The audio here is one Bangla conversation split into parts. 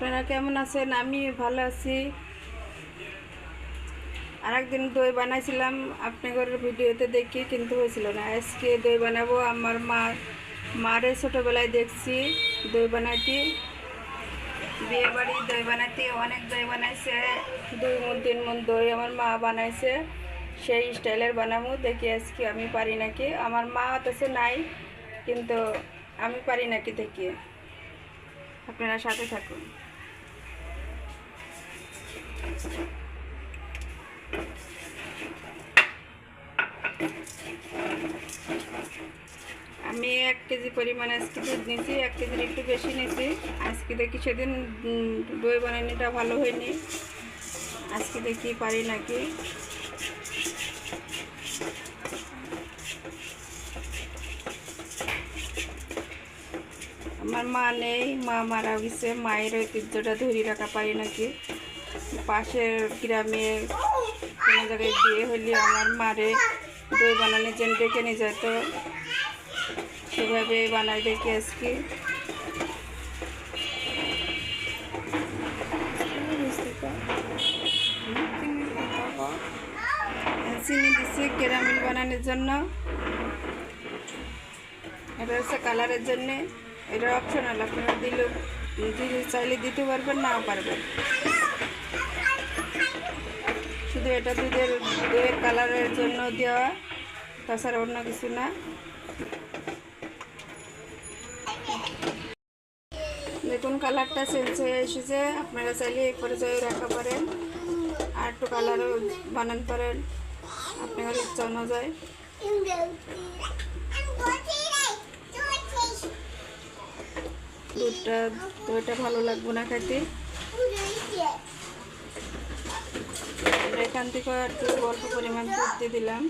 আপনারা কেমন আছেন? আমি ভালো আছি। আর একদিন দই বানাইছিলাম। আপনাদের ভিডিওতে দেখি, কিন্তু হয়েছিল না। আজকে দই বানাবো। আমার মা, মারে ছোটোবেলায় দেখছি দই বানাইতে। বিয়ে বাড়ি দই বানাইতে, অনেক দই বানাইছে। দুই মন, তিন মন দই আমার মা বানাইছে। সেই স্টাইলের বানাবো। দেখি আজকে আমি পারি নাকি। আমার মা কাছে নাই, কিন্তু আমি পারি নাকি দেখি। আপনারা সাথে থাকুন। আমি এক কেজি পরিমাণ আজকে দুধ নিয়েছি, এক কেজির একটু বেশি নিয়েছি। আজকে দেখি সেদিন দই বানানিটা ভালো হয়নি। আজকে দেখি পারি নাকি। আমার মা নেই, মা মারা গেছে, মায়ের ঐতিহ্যটা ধরে রাখা পারি নাকি। পাশের গ্রামে কোনো জায়গায় বিয়ে হলে আমার মারে দই বানানোর জন্য ডেকে নিয়ে যেত। সেভাবে বানাই দেখি আজকে। চিনি দিচ্ছি ক্যারামেল বানানোর জন্য। এটা হচ্ছে কালারের জন্যে। এটা অপশনাল আপনারা দিলে দিলে চাইলে দিতে পারবেন না পারবেন। শুধু এটা দুধের দইয়ের কালারের জন্য দেওয়া, তাছাড়া অন্য কিছু না। দেখুন, কালারটা চেঞ্জ হয়ে এসেছে। আপনারা চাইলে এই পর্যায়ে রাখা পারেন। আর একটু কালারও বানান পারেন। আপনার ইচ্ছা অনুযায়ী। দুধটা দইটা ভালো লাগবে না খাইতে এখান থেকে একটু অল্প পরিমাণ দুধ দিয়ে দিলাম।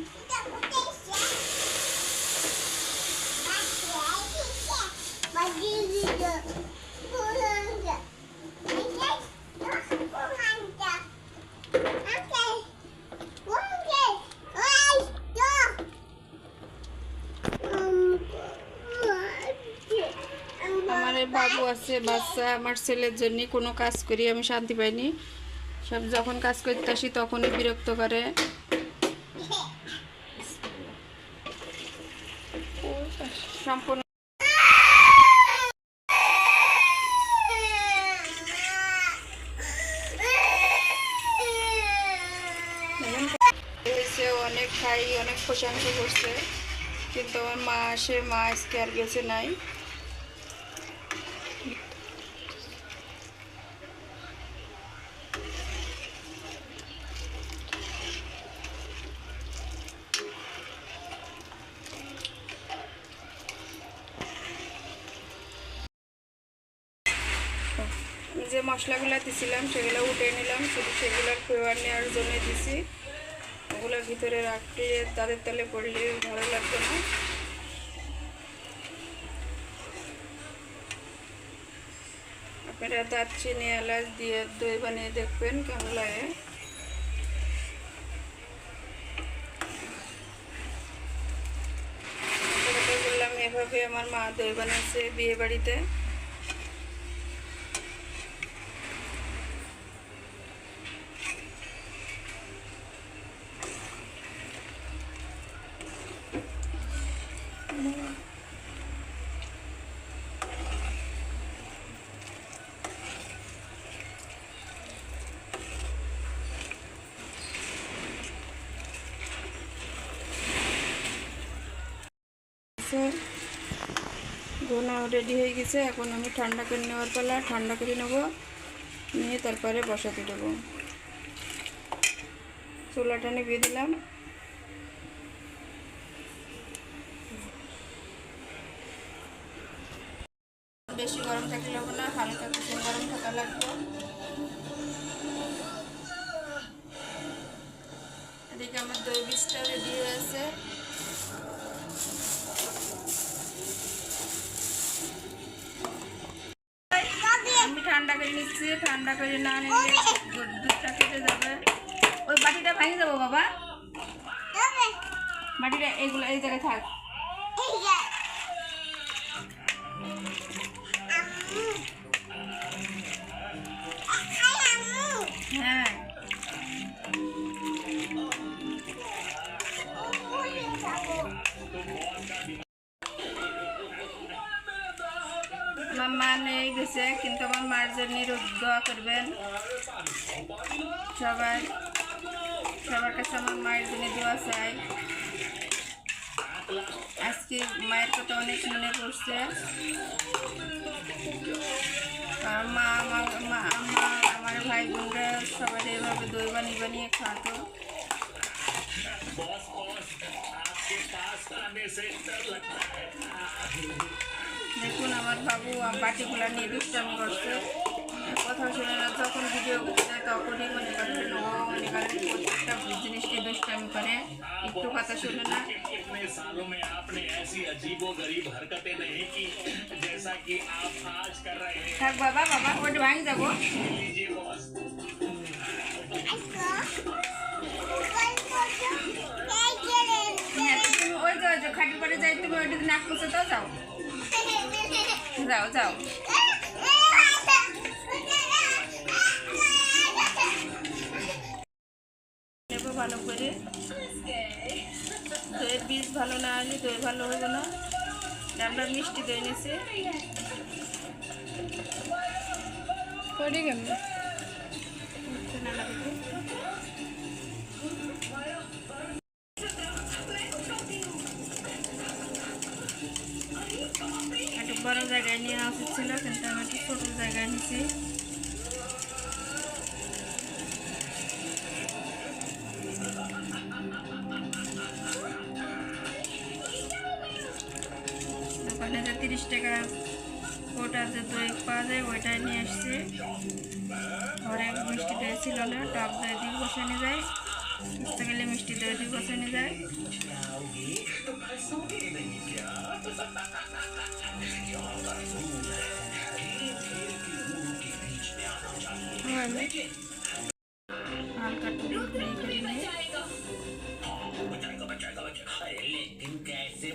আমার বাবু আছে, বাচ্চা, আমার ছেলের জন্য কোনো কাজ করি, আমি শান্তি পাইনি। সব যখন কাজ করতে আসি তখনই বিরক্ত করে। সম্পূর্ণ অনেক খাই, অনেক প্রশংসা করছে। কিন্তু আমার মা আসে, মা আজকে আর গেছে নাই যে মশলাগুলো দিছিলাম, সেগুলো উঠে নিলাম, শুধু সেগুলোর ফ্লেভার নেওয়ার জন্য দিছি। ওগুলোর ভিতরে রাখতে তাদের তলে পড়লে ভালো লাগবে না। আপনারা দারচিনি, এলাচ দিয়ে দই বানিয়ে দেখবেন কেমন লাগে। এভাবে আমার মা দই বানিয়েছে বিয়ে বাড়িতে ঘন রেডি হয়ে গেছে। এখন আমি ঠান্ডা করে নেওয়ার পালা, ঠান্ডা করে নেব। নিয়ে তারপরে বসাতে দেবো। চুলাটা নিভিয়ে দিলাম। বেশি গরম থাকলে হবে না, হালকা কিছু গরম থাকা লাগবে। এদিকে আমার দই বীজটা রেডি হয়ে আছে আমি ঠান্ডা করে নিচ্ছি, ঠান্ডা করে না নিলে দুধটা কেটে যাবে। ওই বাটিটা ভাঙে যাব বাবা। বাটিটা এইগুলো এই জায়গায় থাক। হয়েছে কিন্তু আমার মার জন্য দোয়া করবেন। সবাই সবার কাছে আমার মায়ের জন্য দোয়া চাই। আজকে মায়ের কথা অনেক মনে পড়ছে। মা আমার মা আমার ভাই বোনরা সবাই এভাবে দই বানিয়ে বানিয়ে খাওয়াতো। দেখুন আমার বাবু বাটিগুলো নিয়ে দুষ্টামি করছে। কথা শুনে না, যখন ভিডিও করতে তখনই মনে করেন ও, মনে করেন প্রত্যেকটা জিনিসকে দুষ্টামি করে। একটু কথা শুনে না। থাক বাবা বাবা, ওটা ভাঙ যাব তুমি ওই যে খাটি পরে যাই, তুমি ওইটা নাক করছে তো যাও। যাও যাও। নেব ভালো করে। দইয়ের বীজ ভালো না হলে দই ভালো হইব না। আমরা মিষ্টি দই নিছি পড়ে গেল। জায়গায় নিয়ে আসা উচিত ছিল কিন্তু আমি একটু ছোটো জায়গায় নিছি। দোকানে যে তিরিশ টাকা ওটা যে দই পাওয়া যায়, ওইটাই নিয়ে আসছি। ঘরে মিষ্টি দই ছিল না টক দই দিয়ে বসানো যায়। বুঝতে গেলে মিষ্টি দই দিয়ে বসানো যায়।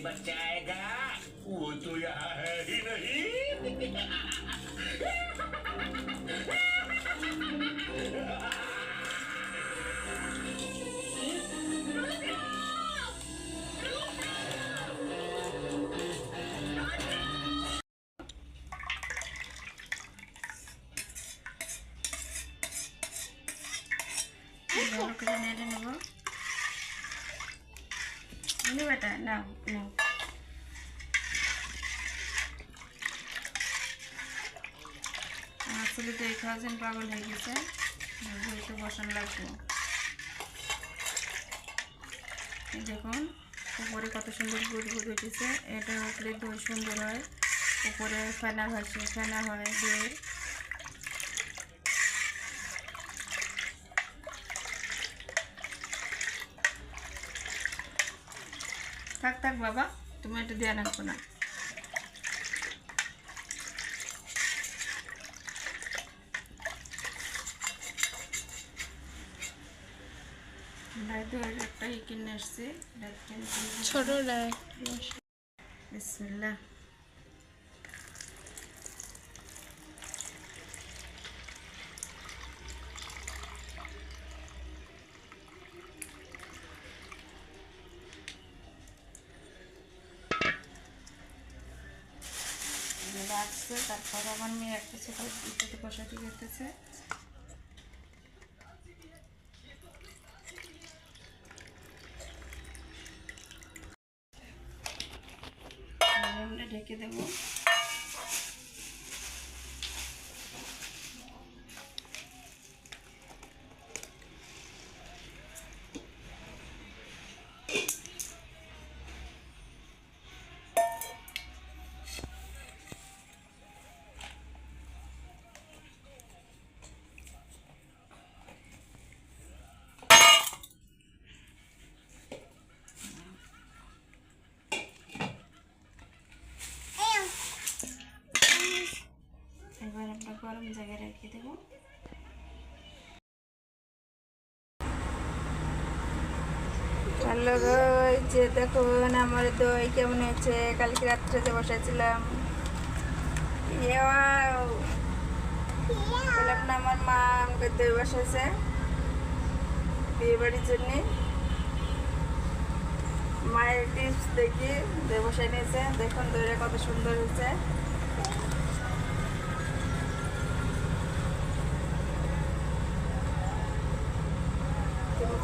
बच जाएगा वो तो यहाँ है ही नहीं No, no, no. তো এই খাওয়ার জন্য পাগল হয়ে গেছে তো বসানো লাগবে। দেখুন, উপরে কত সুন্দর গুড় গুড় উঠেছে এটা উঠলে দই সুন্দর হয়। উপরে ফেনা ভাসে, ফেনা হয় দইয়ের থাক থাক বাবা, তুমি একটু ধ্যান রাখব না। একটা কিনে আসছি। ছোট ডায় বিসমিল্লাহ। রাখছে তারপর আমার মেয়ে একটা ছোট ইটাতে বসাতে করতেছে আমরা ঢেকে দেবো। গরম জায়গায় রেখে দেবো। যে দেখুন আমার দই কেমন হয়েছে? কালকে রাত্রে যে না, আমার মা আমাকে দই বসাইছে বিয়ে বাড়ির জন্যে। মায়ের টিপস দেখি, দই বসাই নিয়েছে। দেখুন দইটা কত সুন্দর হয়েছে।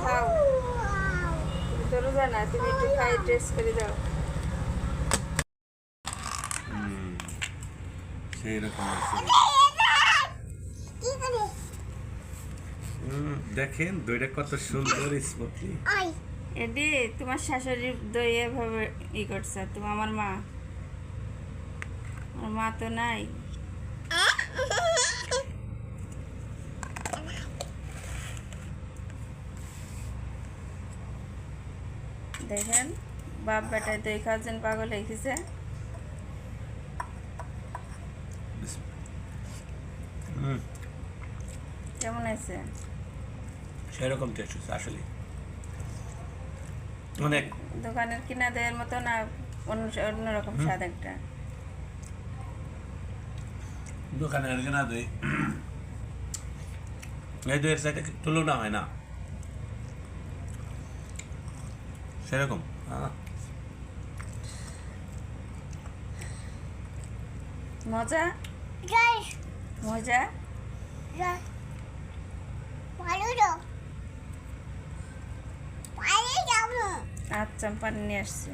খাও। তুমি তো রোজা না তুমি একটু খাই টেস্ট করে দাও সেই রকম হুম, দেখেন দইটা কত সুন্দর স্মুথলি। এডি তোমার শাশুড়ি দই এভাবে ই করছে তুমি আমার মা। আমার মা তো নাই। দেখেন বাপ বেটায় দই খাওয়ার জন্য পাগল হুম। কেমন আছে? সেরকম টেস্ট হচ্ছে আসলে অনেক দোকানের কিনা দইয়ের মতো না অন্য অন্যরকম স্বাদ একটা? দোকানের কিনা কেনা দই এই দইয়ের সাথে তুলনা হয় না। সেরকম মজা? মজা? আচ্ছা পান পানি নিয়ে আসছি।